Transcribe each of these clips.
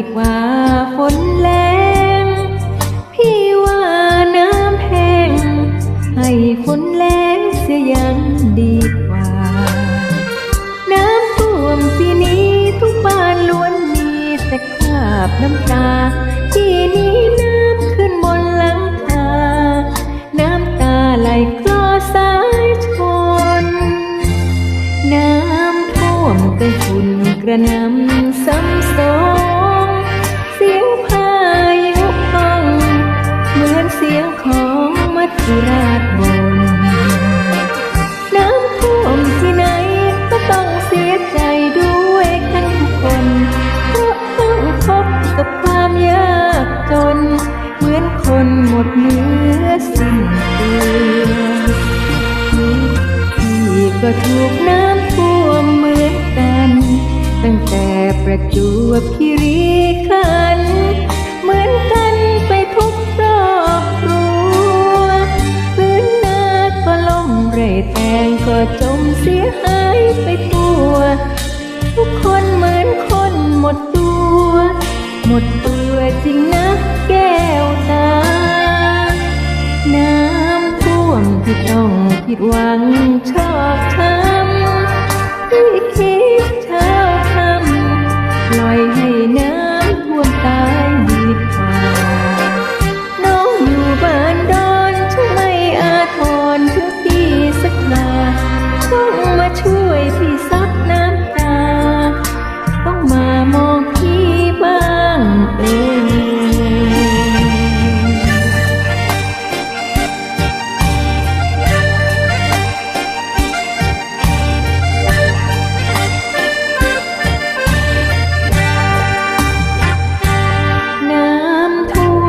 ดีกว่าฝนแรงพี่ว่าน้ำแห้งให้ฝนแรงเสียยังดีกว่า น้ำท่วมปีนี้ทุกบ้านล้วนมีแต่คราบน้ำตาที่นี้น้ำขึ้นบนหลังคาน้ำตาไหลคลอสายชน น้ำท่วมกระหุ่นกระนำซ้ำสองเสียงพายุห้องเหมือนเสียงของมัจจุราชบนน้ำท่วมที่ไหนก็ต้องเสียใจด้วยกันทุกคนเพราะต้องพบกับความยากจน เหมือนคนหมดเนื้อสิ้นตัวพี่ก็ถูกน้ำท่วมเหมือนกัน ตั้งแต่ประจวบคีรีขันธ์ มเร่แตงก็จมเสียหายไปทั่ว ทุกคนเหมือนคนหมดตัว หมดตัวจริงนะแก้วตา น้ำท่วมที่ต้องผิดหวังช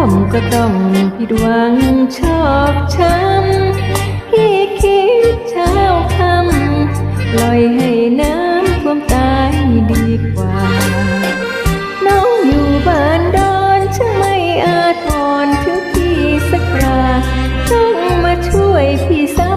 มก็ต้องผิดหวังชอบช้ำพี่คิดเช้าคำลอยให้น้ำท่วมตายดีกว่า น้องอยู่บ้านดอนช่ไม่อาทรถึงพี่สักราต้องมาช่วยพี่สา